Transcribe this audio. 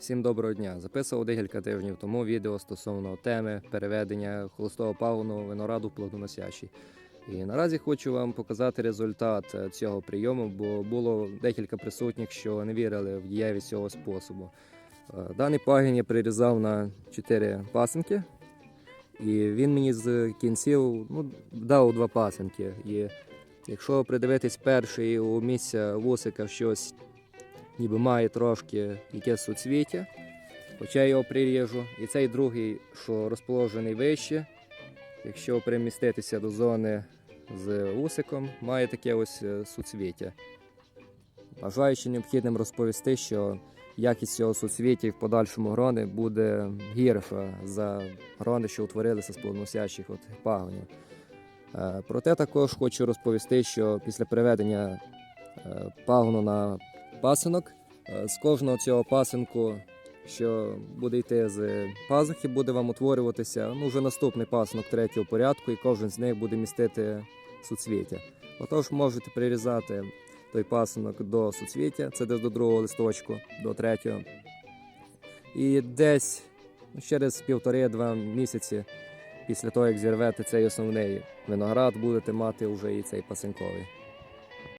Всім доброго дня. Записував декілька тижнів тому відео стосовно теми переведення холостого пагону винограду в плодоносящий. І наразі хочу вам показати результат е, цього прийому, бо було декілька присутніх, що не вірили в дієвість цього способу. Е, Даний пагін я прирізав на 4 пасинки, і він мені з кінців ну, дав два пасинки. І якщо придивитись перший у місця вусика щось ніби має трошки якесь суцвіття, хоча я його приріжу. І цей другий, що розположений вище, якщо переміститися до зони з вусиком, має таке ось е, суцвіття. Вважаю, що необхідним розповісти, що якість цього суцвіття в подальшому грони буде гірша за грони, що утворилися з плодоносящих пагонів. Е, Проте також хочу розповісти, що після переведення е, пагону на пасинок, е, з кожного цього пасинку, що буде йти з пазухи, буде вам утворюватися ну, вже наступний пасинок третього порядку, і кожен з них буде містити суцвіття. Отож, можете прирізати той пасинок до суцвіття, це десь до другого листочку, до третього. І десь через півтори-два місяці після того, як зірвете цей основний виноград, будете мати вже і цей пасинковий.